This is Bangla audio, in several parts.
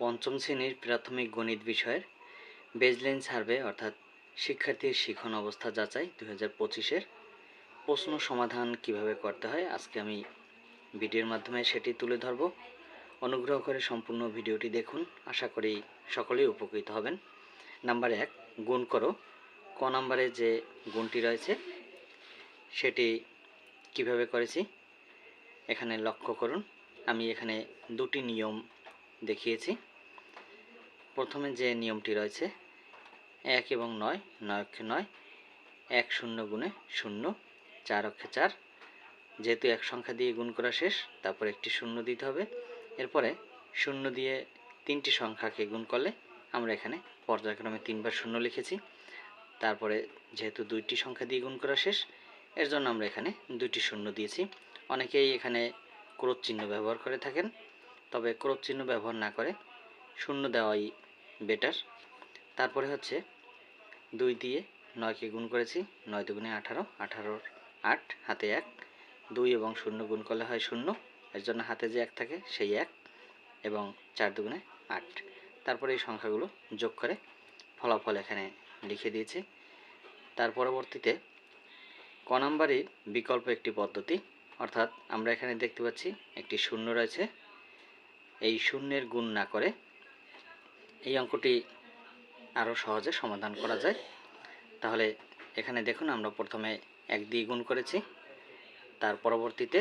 পঞ্চম শ্রেণির প্রাথমিক গণিত বিষয়ের বেজলাইন সার্ভে, অর্থাৎ শিক্ষার্থীর শিখন অবস্থা যাচাই দু হাজার পঁচিশের প্রশ্ন সমাধান কীভাবে করতে হয়, আজকে আমি ভিডিওর মাধ্যমে সেটি তুলে ধরব। অনুগ্রহ করে সম্পূর্ণ ভিডিওটি দেখুন, আশা করি সকলেই উপকৃত হবেন। নাম্বার এক, গুণ করো। ক নাম্বারে যে গুণটি রয়েছে, সেটি কীভাবে করেছি, এখানে লক্ষ্য করুন। আমি এখানে দুটি নিয়ম দেখিয়েছি। প্রথমে যে নিয়মটি রয়েছে, এক এবং নয় নয় অক্ষে নয়, এক শূন্য গুণে শূন্য, চার অক্ষে চার। যেহেতু এক সংখ্যা দিয়ে গুণ করা শেষ, তারপর একটি শূন্য দিতে হবে। এরপরে শূন্য দিয়ে তিনটি সংখ্যাকে গুণ করলে আমরা এখানে পর্যায়ক্রমে তিনবার শূন্য লিখেছি। তারপরে যেহেতু দুইটি সংখ্যা দিয়ে গুণ করা শেষ, এর জন্য আমরা এখানে দুইটি শূন্য দিয়েছি। অনেকেই এখানে ক্রোধ চিহ্ন ব্যবহার করে থাকেন, তবে ক্রোধ চিহ্ন ব্যবহার না করে শূন্য দেওয়াই বেটার। তারপরে হচ্ছে দুই দিয়ে নয়কে গুণ করেছি, নয় দুগুণে আঠারো, আঠারোর আট, হাতে এক। দুই এবং শূন্য গুণ করলে হয় শূন্য, এর জন্য হাতে যে এক থাকে সেই এক এবং চার দুগুণে আট। তারপরে এই সংখ্যাগুলো যোগ করে ফলাফল এখানে লিখে দিয়েছি। তার পরবর্তীতে ক নাম্বারই বিকল্প একটি পদ্ধতি, অর্থাৎ আমরা এখানে দেখতে পাচ্ছি একটি শূন্য রয়েছে। এই শূন্যের গুণ না করে এই অঙ্কটি আরও সহজে সমাধান করা যায়। তাহলে এখানে দেখুন, আমরা প্রথমে এক দিয়ে গুণ করেছি। তার পরবর্তীতে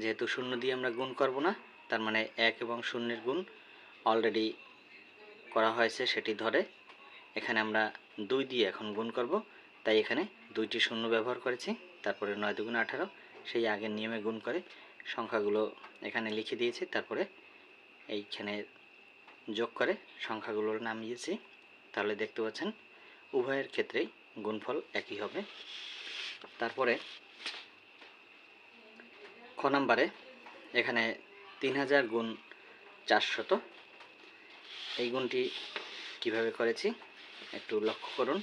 যেহেতু শূন্য দিয়ে আমরা গুণ করব না, তার মানে এক এবং শূন্যের গুণ অলরেডি করা হয়েছে সেটি ধরে। এখানে আমরা দুই দিয়ে এখন গুণ করব। তাই এখানে দুইটি শূন্য ব্যবহার করেছি, তারপরে নয় দুগুণ আঠারো, সেই আগের নিয়মে গুণ করে সংখ্যাগুলো এখানে লিখে দিয়েছি। তারপরে এইখানে যোগ করে সংখ্যাগুলোর নামিয়েছি তাহলে দেখতে পাচ্ছেন উভয়ের ক্ষেত্রেই গুণফল একই হবে। তারপরে খ নাম্বারে এখানে তিন হাজার গুণ চারশত, এই গুণটি কীভাবে করেছি একটু লক্ষ্য করুন।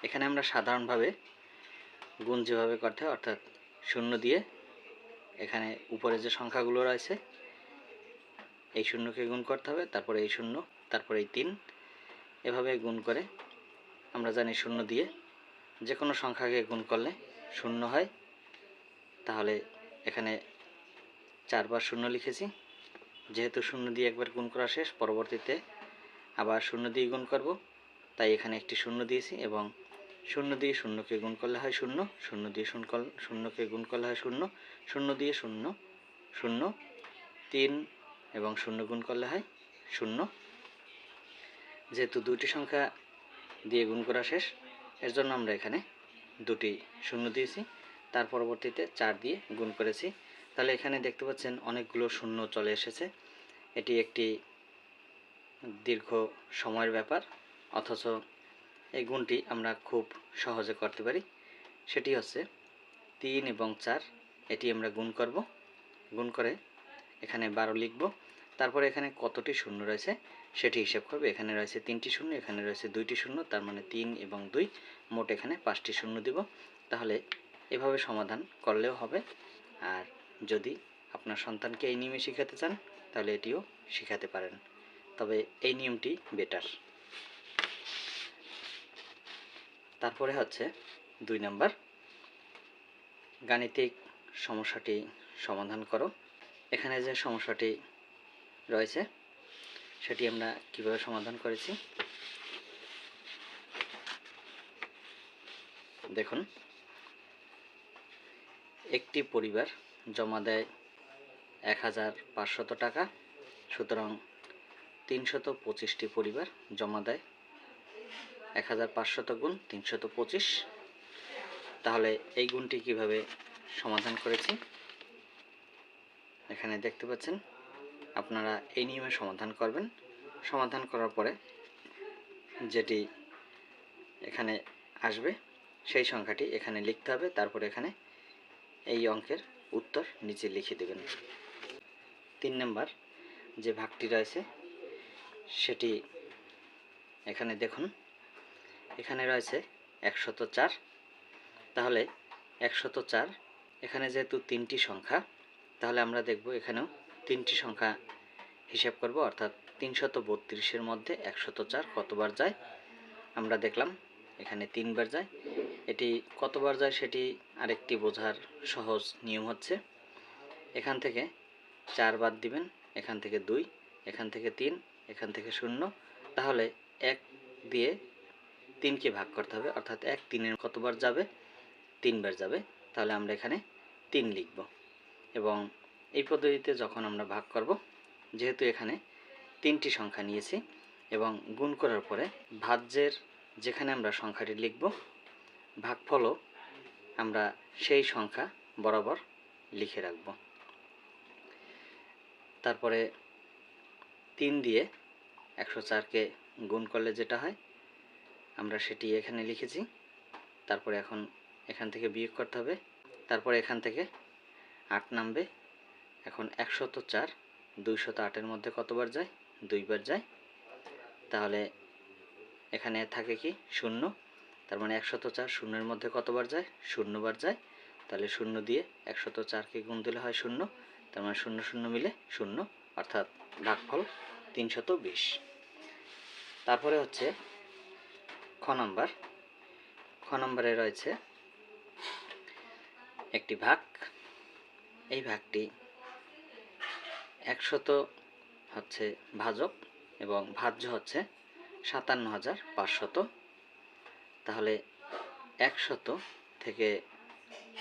এখানে আমরা সাধারণভাবে গুণ যেভাবে করতে অর্থাৎ শূন্য দিয়ে এখানে উপরে যে সংখ্যাগুলো রয়েছে এই শূন্যকে গুণ করতে হবে, তারপরে এই শূন্য, তারপরে এই তিন। এভাবে গুণ করে আমরা জানি শূন্য দিয়ে যে কোনো সংখ্যাকে গুণ করলে শূন্য হয়। তাহলে এখানে চারবার শূন্য লিখেছি। যেহেতু শূন্য দিয়ে একবার গুণ করা শেষ, পরবর্তীতে আবার শূন্য দিয়ে গুণ করব। তাই এখানে একটি শূন্য দিয়েছি এবং শূন্য দিয়ে শূন্যকে গুণ করলে হয় শূন্য শূন্য দিয়ে শূন্য শূন্যকে গুণ করলে হয় শূন্য শূন্য দিয়ে শূন্য শূন্য, তিন এবং শূন্য গুণ করলে হয় শূন্য। যেহেতু দুটি সংখ্যা দিয়ে গুণ করা শেষ, এর জন্য আমরা এখানে দুটি শূন্য দিয়েছি। তার পরবর্তীতে চার দিয়ে গুণ করেছি। তাহলে এখানে দেখতে পাচ্ছেন অনেকগুলো শূন্য চলে এসেছে। এটি একটি দীর্ঘ সময়ের ব্যাপার, অথচ এই গুণটি আমরা খুব সহজে করতে পারি। সেটি হচ্ছে তিন এবং চার, এটি আমরা গুণ করব। গুণ করে এখানে বারো লিখব। তারপরে এখানে কতটি শূন্য রয়েছে সেটি হিসেব করবে। এখানে রয়েছে তিনটি শূন্য, এখানে রয়েছে দুইটি শূন্য, তার মানে তিন এবং দুই। মোট এখানে পাঁচটি শূন্য দিব। তাহলে এভাবে সমাধান করলেও হবে। আর যদি আপনার সন্তানকে এই নিয়মে শেখাতে চান, তাহলে এটিও শেখাতে পারেন। তবে এই নিয়মটি বেটার তারপরে হচ্ছে দুই নাম্বার। গাণিতিক সমস্যাটি সমাধান করো। এখানে যে সমস্যাটি রয়েছে, সেটি আমরা কীভাবে সমাধান করেছি? দেখুন, একটি পরিবার জমা দেয় এক হাজার পাঁচশত টাকা, সুতরাং তিনশত পঁচিশটি পরিবার জমা দেয় এক হাজার পাঁচশত গুণ তিনশত পঁচিশ। তাহলে এই গুণটি কীভাবে সমাধান করেছি? এখানে দেখতে পাচ্ছেন, আপনারা এই নিয়মে সমাধান করবেন। সমাধান করার পরে যেটি এখানে আসবে, সেই সংখ্যাটি এখানে লিখতে হবে। তারপরে এখানে এই অঙ্কের উত্তর নিচে লিখে দেবেন। তিন নম্বর যে ভাগটি রয়েছে, সেটি এখানে দেখুন, এখানে রয়েছে একশত চার। তাহলে একশত চার, এখানে যেহেতু তিনটি সংখ্যা তাহলে আমরা দেখব এখানেও তিনটি সংখ্যা হিসাব করব, অর্থাৎ তিনশত বত্রিশের মধ্যে একশত চার কতবার যায়? আমরা দেখলাম এখানে তিনবার যায়। এটি কতবার যায় সেটি আরেকটি বোঝার সহজ নিয়ম হচ্ছে, এখান থেকে চার বাদ দিবেন, এখান থেকে দুই, এখান থেকে তিন, এখান থেকে শূন্য। তাহলে এক দিয়ে তিনকে ভাগ করতে হবে, অর্থাৎ এক তিনের কতবার যাবে? তিনবার যাবে। তাহলে আমরা এখানে তিন লিখব। এবং এই পদ্ধতিতে যখন আমরা ভাগ করব, যেহেতু এখানে তিনটি সংখ্যা নিয়েছি এবং গুণ করার পরে ভাজ্যের যেখানে আমরা সংখ্যাটি লিখব, ভাগফলও আমরা সেই সংখ্যা বরাবর লিখে রাখব। তারপরে তিন দিয়ে একশো চারকে গুণ করলে যেটা হয়, আমরা সেটি এখানে লিখেছি। তারপরে এখন এখান থেকে বিয়োগ করতে হবে। তারপরে এখান থেকে আট নামবে। এখন একশত চার, দুইশত আটের মধ্যে কতবার যায়? দুইবার যায়। তাহলে এখানে থাকে কি? শূন্য। তার মানে একশত চার শূন্যের মধ্যে কতবার যায়? শূন্যবার যায়। তাহলে শূন্য দিয়ে একশত চারকে গুণ দিলে হয় শূন্য। তার মানে শূন্য শূন্য মিলে শূন্য, অর্থাৎ ভাগফল তিনশত বিশ। তারপরে হচ্ছে খ নম্বর। খ নম্বরে রয়েছে একটি ভাগ। এই ভাগটি একশত হচ্ছে ভাজক এবং ভাজ্য হচ্ছে সাতান্ন হাজার পাঁচশত। তাহলে একশত থেকে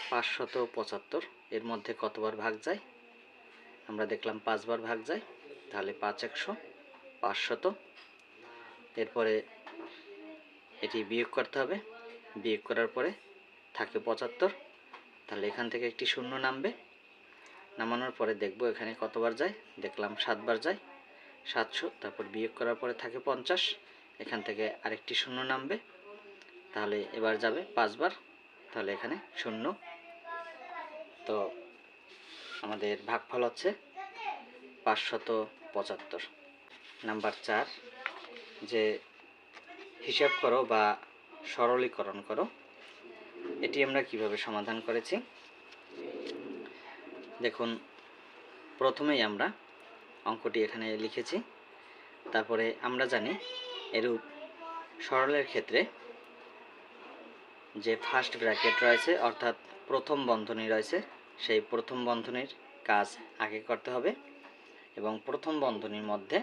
পাঁচশত পঁচাত্তর, এর মধ্যে কতবার ভাগ যায়? আমরা দেখলাম পাঁচবার ভাগ যায়, তাহলে পাঁচ একশো, পাঁচশত। এরপরে এটি বিয়োগ করতে হবে। বিয়োগ করার পরে থাকে পঁচাত্তর। তাহলে এখান থেকে একটি শূন্য নামবে। নামানোর পরে দেখব এখানে কতবার যায়। দেখলাম সাতবার যায়। সাতশো, তারপর বিয়োগ করার পরে থাকে পঞ্চাশ। এখান থেকে আরেকটি শূন্য নামবে। তাহলে এবার যাবে পাঁচবার। তাহলে এখানে শূন্য। তো আমাদের ভাগফল হচ্ছে পাঁচশত পঁচাত্তর। নাম্বার চার, যে হিসাব করো বা সরলীকরণ করো, এটি আমরা কীভাবে সমাধান করেছি? দেখুন, প্রথমেই আমরা অঙ্কটি এখানে লিখেছি। তারপরে আমরা জানি এরূপ সরলের ক্ষেত্রে যে ফার্স্ট ব্র্যাকেট রয়েছে, অর্থাৎ প্রথম বন্ধনী রয়েছে, সেই প্রথম বন্ধনীর কাজ আগে করতে হবে। এবং প্রথম বন্ধনীর মধ্যে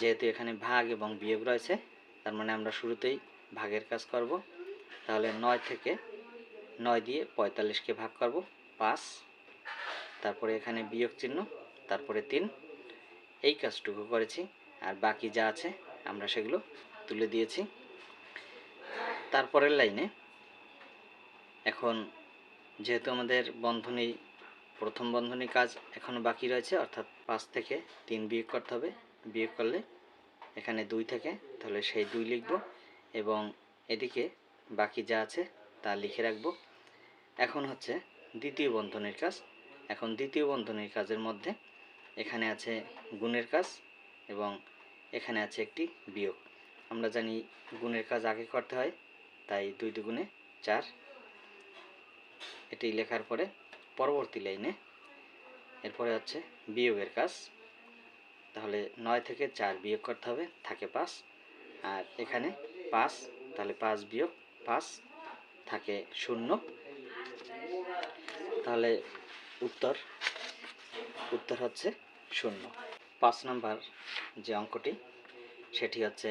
যেহেতু এখানে ভাগ এবং বিয়োগ রয়েছে, তার মানে আমরা শুরুতেই ভাগের কাজ করব। তাহলে নয় থেকে নয় দিয়ে পঁয়তাল্লিশকে ভাগ করব, পাঁচ তারপরে এখানে বিয়োগ চিহ্ন, তারপরে তিন। এই কাজটুকু করেছি। আর বাকি যা আছে, আমরা সেগুলো তুলে দিয়েছি। তারপরের লাইনে, এখন যেহেতু আমাদের বন্ধনী, প্রথম বন্ধনী কাজ এখনও বাকি রয়েছে, অর্থাৎ পাঁচ থেকে তিন বিয়োগ করতে হবে। বিয়োগ করলে এখানে দুই থেকে, তাহলে সেই দুই লিখব এবং এদিকে বাকি যা আছে তা লিখে রাখব। এখন হচ্ছে দ্বিতীয় বন্ধনের কাজ। এখন দ্বিতীয় বন্ধনীর কাজের মধ্যে এখানে আছে গুণের কাজ এবং এখানে আছে একটি বিয়োগ। আমরা জানি গুণের কাজ আগে করতে হয়, তাই দুই দুগুণে চার। এটি লেখার পরে পরবর্তী লাইনে এরপরে হচ্ছে বিয়োগের কাজ। তাহলে নয় থেকে চার বিয়োগ করতে হবে, থাকে পাঁচ। আর এখানে পাঁচ, তাহলে পাঁচ বিয়োগ পাঁচ, থাকে শূন্য। তাহলে উত্তর। উত্তর হচ্ছে শূন্য। পাঁচ নাম্বার যে অঙ্কটি, সেটি হচ্ছে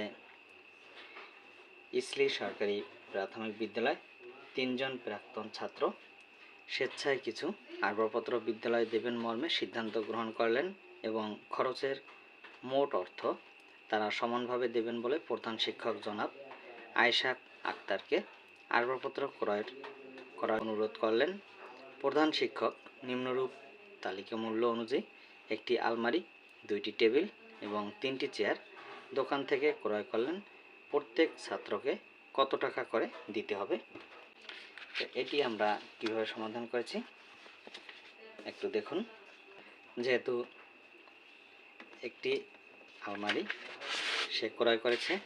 ইসলি সরকারি প্রাথমিক বিদ্যালয়, তিনজন প্রাক্তন ছাত্র স্বেচ্ছায় কিছু আসবাবপত্র বিদ্যালয়ে দেবেন মর্মে সিদ্ধান্ত গ্রহণ করলেন এবং খরচের মোট অর্থ তারা সমানভাবে দেবেন বলে প্রধান শিক্ষক জনাব আয়েশা আক্তারকে আসবাবপত্র ক্রয়ের করার অনুরোধ করলেন। প্রধান শিক্ষক, নিম্নরূপ তালিকা মূল্য অনুযায়ী একটি আলমারি, দুইটি টেবিল এবং তিনটি চেয়ার দোকান থেকে ক্রয় করলেন। প্রত্যেক ছাত্রকে কত টাকা করে দিতে হবে? তো এটি আমরা কীভাবে সমাধান করেছি? একটু দেখুন। যেহেতু একটি আলমারি সে ক্রয় করেছে,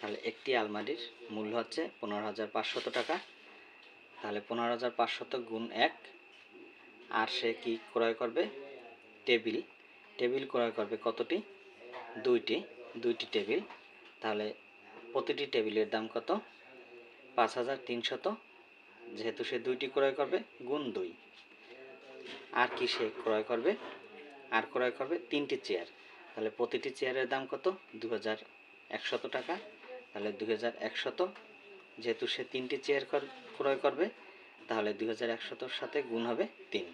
তাহলে একটি আলমারির মূল্য হচ্ছে পনেরো হাজার পাঁচশত টাকা। তাহলে পনেরো হাজার পাঁচশত গুণ এক আর সে কি ক্রয় করবে? টেবিল। টেবিল ক্রয় করবে কতটি? দুইটি। দুইটি টেবিল। তাহলে প্রতিটি টেবিলের দাম কত? পাঁচ হাজার তিনশত। যেহেতু সে দুইটি ক্রয় করবে, গুণ দুই। আর কি সে ক্রয় করবে? আর ক্রয় করবে তিনটি চেয়ার। তাহলে প্রতিটি চেয়ারের দাম কত? দু হাজার একশত টাকা। তাহলে দু হাজার একশত। যেহেতু সে তিনটি চেয়ার কর- ক্রয় করবে তাহলে দুই হাজার একশতর সাথে গুণ হবে তিন।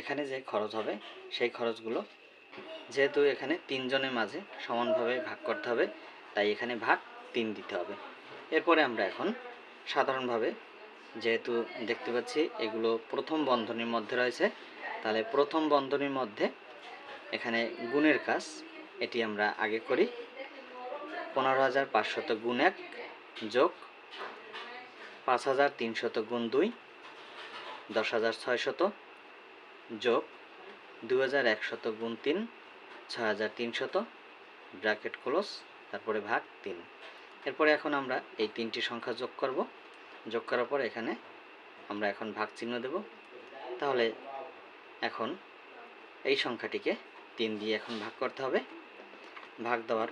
এখানে যে খরচ হবে, সেই খরচগুলো যেহেতু এখানে তিনজনের মাঝে সমানভাবে ভাগ করতে হবে, তাই এখানে ভাগ তিন দিতে হবে। এরপরে আমরা এখন সাধারণভাবে যেহেতু দেখতে পাচ্ছি এগুলো প্রথম বন্ধনীর মধ্যে রয়েছে, তাহলে প্রথম বন্ধনীর মধ্যে এখানে গুণের কাজ এটি আমরা আগে করি। পনেরো হাজার পাঁচশত গুণ এক যোগ পাঁচ হাজার তিনশত গুণ দুই, দশ হাজার ছয়শত, যোগ দু হাজার একশত গুণ তিন, ছয় হাজার তিনশত, ব্র্যাকেট ক্লোজ, তারপরে ভাগ তিন। এরপরে এখন আমরা এই তিনটি সংখ্যা যোগ করব। যোগ করার পর এখানে আমরা এখন ভাগ চিহ্ন দেব। তাহলে এখন এই সংখ্যাটিকে তিন দিয়ে এখন ভাগ করতে হবে। ভাগ দেওয়ার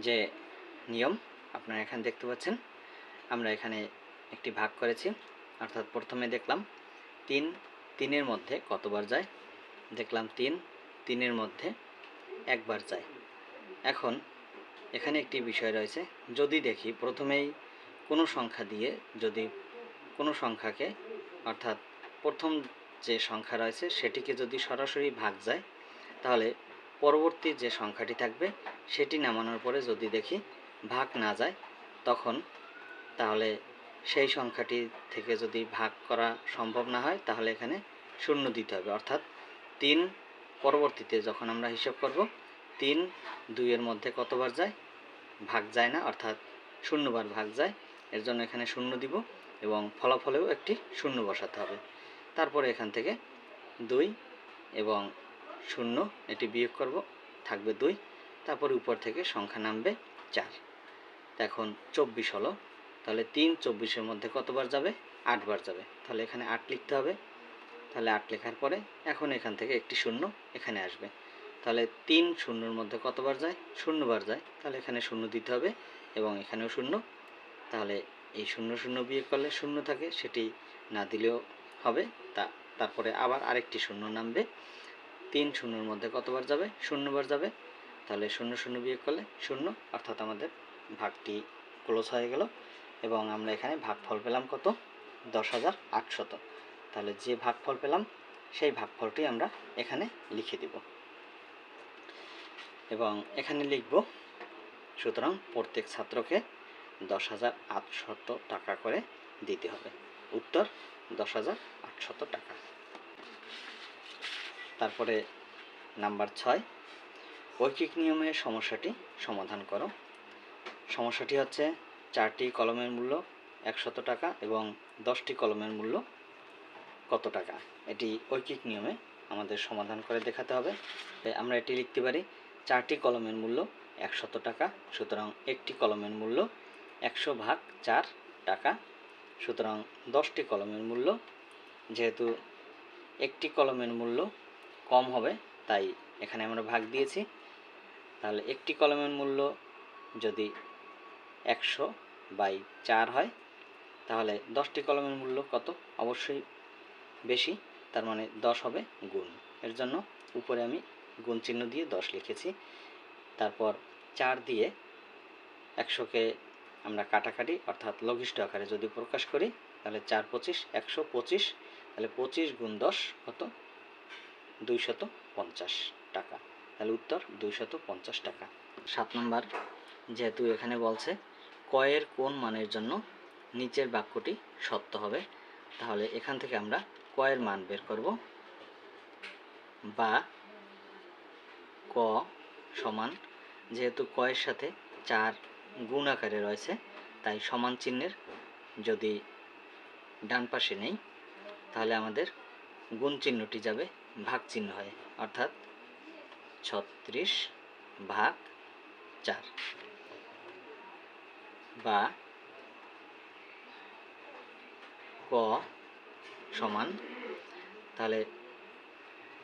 যে নিয়ম আপনারা এখানে দেখতে পাচ্ছেন আমরা এখানে একটি ভাগ করেছি। অর্থাৎ প্রথমে দেখলাম তিন, তিনের মধ্যে কতবার যায়? দেখলাম তিন, তিনের মধ্যে একবার যায়। এখন এখানে একটি বিষয় রয়েছে। যদি দেখি প্রথমেই কোনো সংখ্যা দিয়ে যদি কোনো সংখ্যাকে, অর্থাৎ প্রথম যে সংখ্যা রয়েছে সেটিকে যদি সরাসরি ভাগ যায়, তাহলে পরবর্তী যে সংখ্যাটি থাকবে সেটি নামানোর পরে যদি দেখি ভাগ না যায়, তখন তাহলে সেই সংখ্যাটি থেকে যদি ভাগ করা সম্ভব না হয়, তাহলে এখানে শূন্য দিতে হবে। অর্থাৎ তিন পরবর্তীতে যখন আমরা হিসাব করব, তিন দুইয়ের মধ্যে কতবার যায়? ভাগ যায় না, অর্থাৎ শূন্যবার ভাগ যায়। এর জন্য এখানে শূন্য দিব এবং ফলাফলেও একটি শূন্য বসাতে হবে। তারপরে এখান থেকে দুই এবং শূন্য এটি বিয়োগ করব, থাকবে দুই। তারপরে উপর থেকে সংখ্যা নামবে চার। এখন চব্বিশ হলো তাহলে তিন চব্বিশের মধ্যে কতবার যাবে? আটবার যাবে। তাহলে এখানে আট লিখতে হবে। তাহলে আট লেখার পরে এখন এখান থেকে একটি শূন্য এখানে আসবে। তাহলে তিন শূন্যর মধ্যে কতবার যায়? শূন্যবার যায়। তাহলে এখানে শূন্য দিতে হবে এবং এখানেও শূন্য। তাহলে এই শূন্য শূন্য বিয়ে করলে শূন্য থাকে, সেটি না দিলেও হবে। তা, তারপরে আবার আরেকটি শূন্য নামবে। তিন শূন্যর মধ্যে কতবার যাবে? শূন্যবার যাবে। তাহলে শূন্য শূন্য বিয়োগ করলে শূন্য, অর্থাৎ আমাদের ভাগটি ক্লোজ হয়ে গেল। এবং আমরা এখানে ভাগফল পেলাম কত? দশ হাজার আটশত। তাহলে যে ভাগফল পেলাম, সেই ভাগফলটি আমরা এখানে লিখে দিব। এবং এখানে লিখব, সুতরাং প্রত্যেক ছাত্রকে দশ হাজার আটশত টাকা করে দিতে হবে। উত্তর, দশ হাজার আটশত টাকা। তারপরে নাম্বার ছয়, ঐকিক নিয়মে সমস্যাটি সমাধান করো। সমস্যাটি হচ্ছে চারটি কলমের মূল্য একশত টাকা এবং দশটি কলমের মূল্য কত টাকা? এটি ঐকিক নিয়মে আমাদের সমাধান করে দেখাতে হবে। আমরা এটি লিখতে পারি, চারটি কলমের মূল্য একশত টাকা, সুতরাং একটি কলমের মূল্য একশো ভাগ চার টাকা, সুতরাং দশটি কলমের মূল্য, যেহেতু একটি কলমের মূল্য কম হবে, তাই এখানে আমরা ভাগ দিয়েছি। তাহলে একটি কলমের মূল্য যদি একশো বাই চার হয়, তাহলে দশটি কলমের মূল্য কত? অবশ্যই বেশি, তার মানে দশ হবে গুণ। এর জন্য উপরে আমি গুণ চিহ্ন দিয়ে দশ লিখেছি। তারপর চার দিয়ে একশোকে আমরা কাটাকাটি, অর্থাৎ লঘিষ্ঠ আকারে যদি প্রকাশ করি, তাহলে চার পঁচিশ, একশো পঁচিশ, তাহলে পঁচিশ গুণ দশ কত? দুইশত পঞ্চাশ টাকা। তাহলে উত্তর দুইশত পঞ্চাশ টাকা। সাত নম্বর, যেহেতু এখানে বলছে কয়ের কোন মানের জন্য নিচের বাক্যটি সত্য হবে? তাহলে এখান থেকে আমরা কয়ের মান বের করব। বা ক সমান, যেহেতু কয়ের সাথে চার গুণ আকারে রয়েছে, তাই সমান চিহ্নের যদি ডান পাশে নেই, তাহলে আমাদের গুণ চিহ্নটি যাবে ভাগ চিহ্ন হয়ে, অর্থাৎ ছত্রিশ ভাগ চার। বা ক সমান, তাহলে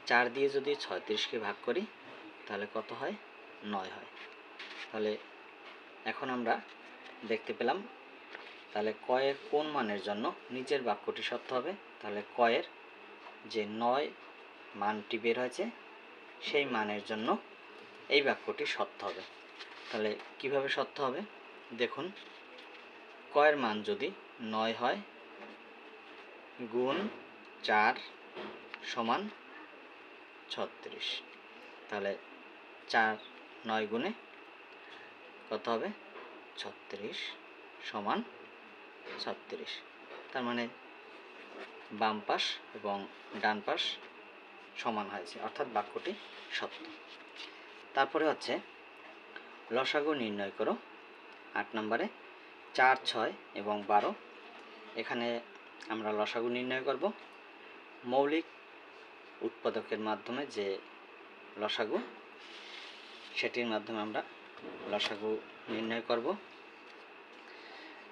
চার দিয়ে যদি ছয়ত্রিশকে ভাগ করি, তাহলে কত হয়? নয় হয়। তাহলে এখন আমরা দেখতে পেলাম, তাহলে কয়ের কোন মানের জন্য নিচের বাক্যটি সত্য হবে? তাহলে কয়ের যে নয় মানটি বের হয়েছে, সেই মানের জন্য এই বাক্যটি সত্য হবে। তাহলে কীভাবে সত্য হবে? দেখুন, কয়ের মান যদি নয় হয়, গুণ চার সমান ছত্রিশ। তাহলে চার নয় গুণে কত হবে? ছত্রিশ সমান ছত্রিশ। তার মানে বাম পাশ এবং ডান পাশ সমান হয়েছে, অর্থাৎ বাক্যটি সত্য। তারপরে হচ্ছে, লসাগু নির্ণয় করো। আট নম্বরে, চার, ছয় এবং বারো। এখানে আমরা লসাগু নির্ণয় করব। মৌলিক উৎপাদকের মাধ্যমে যে লসাগু, সেটির মাধ্যমে আমরা লসাগু নির্ণয় করব।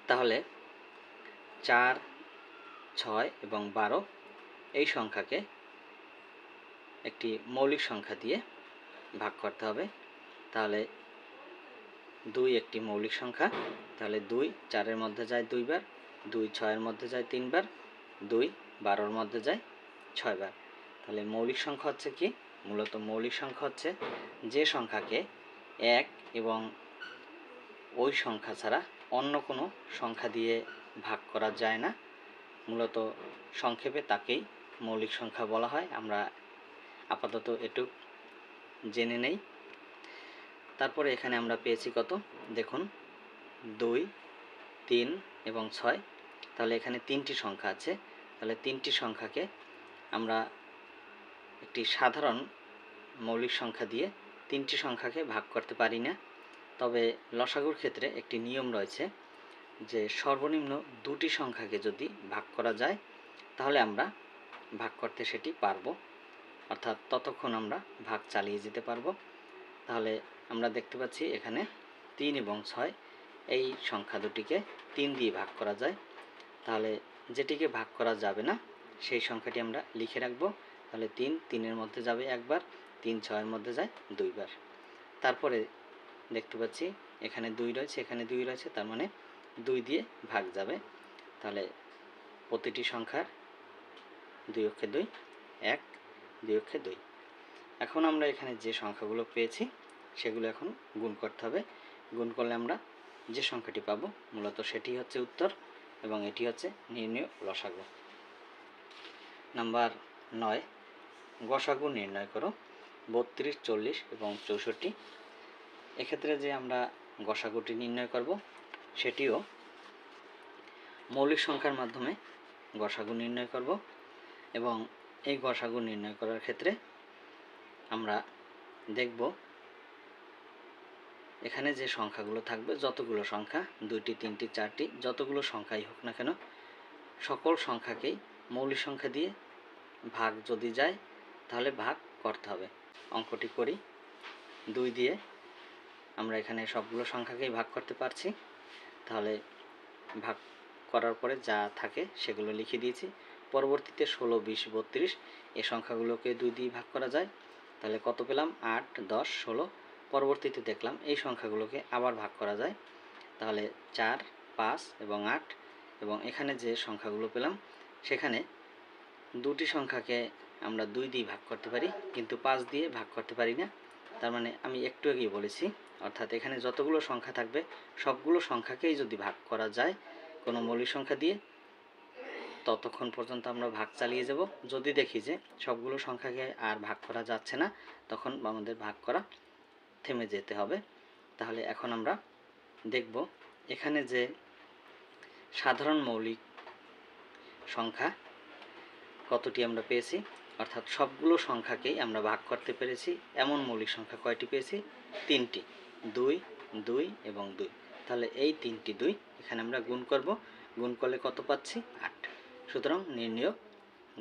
তাহলে চার, ছয় এবং বারো এই সংখ্যাকে একটি মৌলিক সংখ্যা দিয়ে ভাগ করতে হবে। তাহলে দুই একটি মৌলিক সংখ্যা, তাহলে দুই চারের মধ্যে যায় দুইবার দুই ছয়ের মধ্যে যায় তিনবার দুই বারোর মধ্যে যায় ছয়বার তাহলে মৌলিক সংখ্যা হচ্ছে কি? মূলত মৌলিক সংখ্যা হচ্ছে যে সংখ্যাকে এক এবং ওই সংখ্যা ছাড়া অন্য কোনো সংখ্যা দিয়ে ভাগ করা যায় না। মূলত সংক্ষেপে তাকেই মৌলিক সংখ্যা বলা হয়। আমরা আপাতত এটুক জেনে নেই। তারপরে এখানে আমরা পেয়েছি কত? দেখুন, দুই, তিন এবং ছয়। তাহলে এখানে তিনটি সংখ্যা আছে। তাহলে তিনটি সংখ্যাকে আমরা একটি সাধারণ মৌলিক সংখ্যা দিয়ে তিনটি সংখ্যাকে ভাগ করতে পারি না। তবে লসাগুর ক্ষেত্রে একটি নিয়ম রয়েছে যে সর্বনিম্ন দুটি সংখ্যাকে যদি ভাগ করা যায়, তাহলে আমরা ভাগ করতে সেটি পারব। অর্থাৎ ততক্ষণ আমরা ভাগ চালিয়ে যেতে পারব। তাহলে আমরা দেখতে পাচ্ছি এখানে তিন এবং ছয়। এই সংখ্যা দুটিকে তিন দিয়ে ভাগ করা যায়। তাহলে যেটিকে ভাগ করা যাবে না, সেই সংখ্যাটি আমরা লিখে রাখব। তাহলে তিন, তিনের মধ্যে যাবে একবার, তিন, ছয়ের মধ্যে যায় দুইবার। তারপরে দেখতে পাচ্ছি এখানে দুই রয়েছে, এখানে দুই রয়েছে, তার মানে দুই দিয়ে ভাগ যাবে। তাহলে প্রতিটি সংখ্যার দুই অক্ষে দুই, এক, দুই অক্ষে দুই। এখন আমরা এখানে যে সংখ্যাগুলো পেয়েছি সেগুলো এখন গুণ করতে হবে। গুণ করলে আমরা যে সংখ্যাটি পাবো, মূলত সেটি হচ্ছে উত্তর এবং এটি হচ্ছে নির্ণয় লসাগু নাম্বার নয়, গসাগু নির্ণয় করো। বত্রিশ, চল্লিশ এবং চৌষট্টি। এক্ষেত্রে যে আমরা গসাগুটি নির্ণয় করব, সেটিও মৌলিক সংখ্যার মাধ্যমে গসাগু নির্ণয় করব এবং এই গসাগু নির্ণয় করার ক্ষেত্রে আমরা দেখব এখানে যে সংখ্যাগুলো থাকবে, যতগুলো সংখ্যা, দুইটি, তিনটি, চারটি, যতগুলো সংখ্যাই হোক না কেন, সকল সংখ্যাকেই মৌলিক সংখ্যা দিয়ে ভাগ যদি যায়, তাহলে ভাগ করতে হবে। অঙ্কটি করি। দুই দিয়ে আমরা এখানে সবগুলো সংখ্যাকেই ভাগ করতে পারছি। তাহলে ভাগ করার পরে যা থাকে সেগুলো লিখে দিয়েছি। পরবর্তীতে ষোলো, বিশ, বত্রিশ, এ সংখ্যাগুলোকে দুই দিয়ে ভাগ করা যায়। তাহলে কত পেলাম? আট, দশ, ষোলো পরবর্তীতে দেখলাম এই সংখ্যাগুলোকে আবার ভাগ করা যায়। তাহলে চার, পাঁচ এবং আট এবং এখানে যে সংখ্যাগুলো পেলাম, সেখানে দুটি সংখ্যাকে আমরা দুই দিয়ে ভাগ করতে পারি, কিন্তু পাঁচ দিয়ে ভাগ করতে পারি না। তার মানে আমি একটু আগেই বলেছি, অর্থাৎ এখানে যতগুলো সংখ্যা থাকবে, সবগুলো সংখ্যাকেই যদি ভাগ করা যায় কোনো মৌলিক সংখ্যা দিয়ে, ততক্ষণ পর্যন্ত আমরা ভাগ চালিয়ে যাব। যদি দেখি যে সবগুলো সংখ্যাকে আর ভাগ করা যাচ্ছে না, তখন আমাদের ভাগ করা থেমে যেতে হবে। তাহলে এখন আমরা দেখব এখানে যে সাধারণ মৌলিক সংখ্যা কতটি আমরা পেয়েছি, অর্থাৎ সবগুলো সংখ্যাকেই আমরা ভাগ করতে পেরেছি। এমন মৌলিক সংখ্যা কয়টি পেয়েছি? তিনটি। দুই দুই এবং দুই। তাহলে এই তিনটি দুই এখানে আমরা গুণ করব। গুণ করলে কত পাচ্ছি? আট। সুতরাং নির্ণয়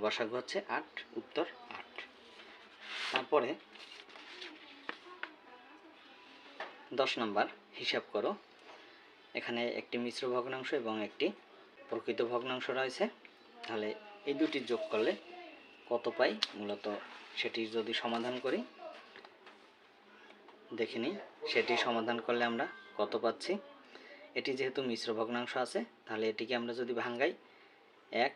গসাগু হচ্ছে আট, উত্তর আট। তারপরে দশ নম্বর, হিসাব করো। এখানে একটি মিশ্র ভগ্নাংশ এবং একটি প্রকৃত ভগ্নাংশ রয়েছে। তাহলে এই দুটি যোগ করলে কত পাই? মূলত সেটি যদি সমাধান করি, দেখে নিই, সেটি সমাধান করলে আমরা কত পাচ্ছি? এটি যেহেতু মিশ্র ভগ্নাংশ আছে, তাহলে এটিকে আমরা যদি ভাঙ্গাই, এক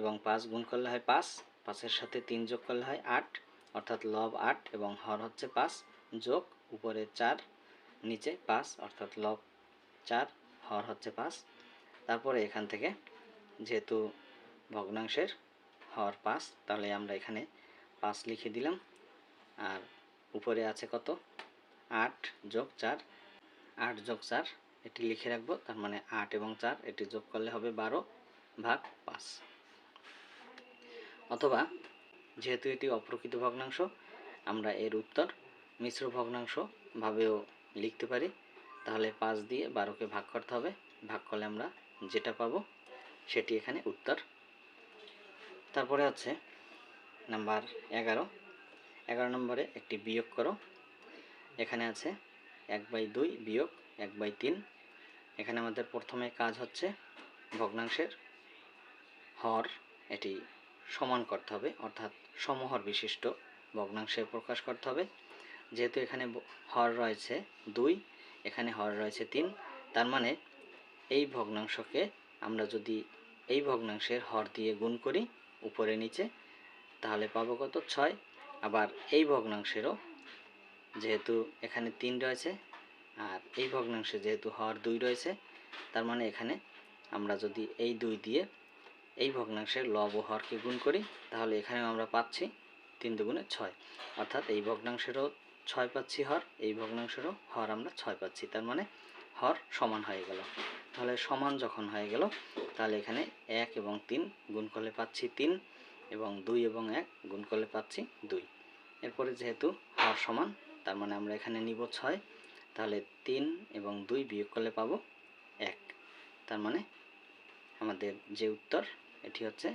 এবং পাঁচ গুণ করলে হয় পাঁচ, পাঁচের সাথে তিন যোগ করলে হয় আট, অর্থাৎ লব আট এবং হর হচ্ছে পাঁচ যোগ উপরে চার, নিচে পাঁচ, অর্থাৎ লব চার, হর হচ্ছে পাঁচ। তারপরে এখান থেকে যেহেতু ভগ্নাংশের হর পাঁচ, তাহলে আমরা এখানে পাঁচ লিখে দিলাম। আর উপরে আছে কত? আট যোগ চার। আট যোগ চার, এটি লিখে রাখব। তার মানে আট এবং চার, এটি যোগ করলে হবে বারো ভাগ পাঁচ। অথবা যেহেতু এটি অপ্রকৃত ভগ্নাংশ, আমরা এর উত্তর মিশ্র ভগ্নাংশ ভাবেও লিখতে পারি। তাহলে পাঁচ দিয়ে বারোকে ভাগ করতে হবে। ভাগ করলে আমরা যেটা পাবো সেটি এখানে উত্তর। তারপরে হচ্ছে নাম্বার এগারো। এগারো নম্বরে একটি বিয়োগ করো। এখানে আছে এক বাই দুই বিয়োগ এক বাই তিন। এখানে আমাদের প্রথমে কাজ হচ্ছে ভগ্নাংশের হর এটি সমান করতে হবে, অর্থাৎ সমহর বিশিষ্ট ভগ্নাংশে প্রকাশ করতে হবে। যেহেতু এখানে হর রয়েছে দুই, এখানে হর রয়েছে তিন, তার মানে এই ভগ্নাংশকে আমরা যদি এই ভগ্নাংশের হর দিয়ে গুণ করি উপরে নিচে, তাহলে পাবো কত? ছয়। আবার এই ভগ্নাংশেরও যেহেতু এখানে তিন রয়েছে, আর এই ভগ্নাংশে যেহেতু হর দুই রয়েছে, তার মানে এখানে আমরা যদি এই দুই দিয়ে এই ভগ্নাংশের লব ও হরকে গুণ করি, তাহলে এখানেও আমরা পাচ্ছি তিন দুগুণে ছয়। অর্থাৎ এই ভগ্নাংশেরও ছয় পাচ্ছি হর, এই ভগ্নাংশেরও হর আমরা ছয় পাচ্ছি, তার মানে হর সমান হয়ে গেল। তাহলে সমান যখন হয়ে গেল, তাহলে এখানে এক এবং তিন গুণ করলে পাচ্ছি তিন এবং দুই এবং এক গুণ করলে পাচ্ছি দুই। এরপরে যেহেতু হর সমান, তার মানে আমরা এখানে নিব ছয়, তাহলে তিন এবং দুই বিয়োগ করলে পাবো এক। তার মানে আমাদের যে উত্তর, এটি হচ্ছে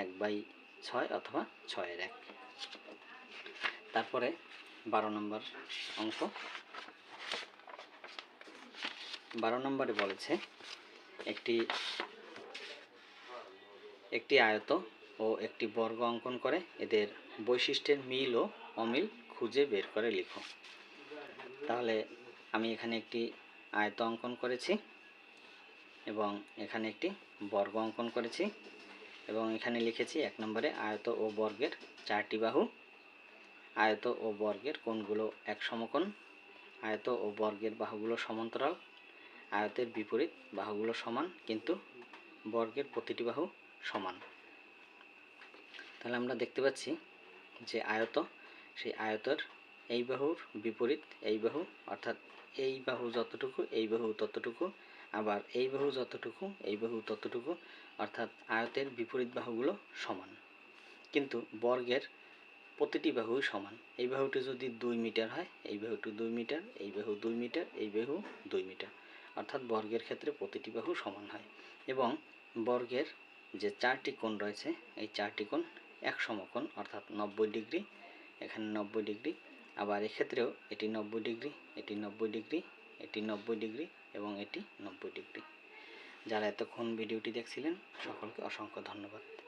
এক বাই ছয় অথবা ছয়ের এক। তারপরে বারো নম্বর অঙ্ক বারো নম্বরে বলেছে, একটি একটি আয়ত ও একটি বর্গ অঙ্কন করে এদের বৈশিষ্ট্যের মিল ও অমিল খুঁজে বের করে লিখো। তাহলে আমি এখানে একটি আয়ত অঙ্কন করেছি এবং এখানে একটি বর্গ অঙ্কন করেছি এবং এখানে লিখেছি এক নম্বরে আয়ত ও বর্গের চারটি বাহু আয়ত ও বর্গের কোণগুলো এক সমকোণ। আয়ত ও বর্গের বাহুগুলো সমান্তরাল। আয়তের বিপরীত বাহুগুলো সমান, কিন্তু বর্গের প্রতিটি বাহু সমান। তাহলে আমরা দেখতে পাচ্ছি যে আয়ত, সেই আয়তের এই বাহুর বিপরীত এই বাহু, অর্থাৎ এই বাহু যতটুকু, এই বাহু ততটুকু, আবার এই বাহু যতটুকু, এই বাহু ততটুকু, অর্থাৎ আয়তের বিপরীত বাহুগুলো সমান। কিন্তু বর্গের প্রতিটি বাহু সমান। এই বাহুটি যদি দুই মিটার হয়, এই বাহুটি দুই মিটার, এই বাহু দুই মিটার, এই বাহু দুই মিটার। অর্থাৎ বর্গের ক্ষেত্রে প্রতিটি বাহু সমান হয়। এবং বর্গের যে চারটি কোণ রয়েছে, এই চারটি কোণ এক সমকোণ, অর্থাৎ নব্বই ডিগ্রি, এখানে নব্বই ডিগ্রি। আবার এক্ষেত্রেও এটি নব্বই ডিগ্রি, এটি নব্বই ডিগ্রি, এটি নব্বই ডিগ্রি এবং এটি নব্বই ডিগ্রি। যারা এতক্ষণ ভিডিওটি দেখছিলেন, সকলকে অসংখ্য ধন্যবাদ।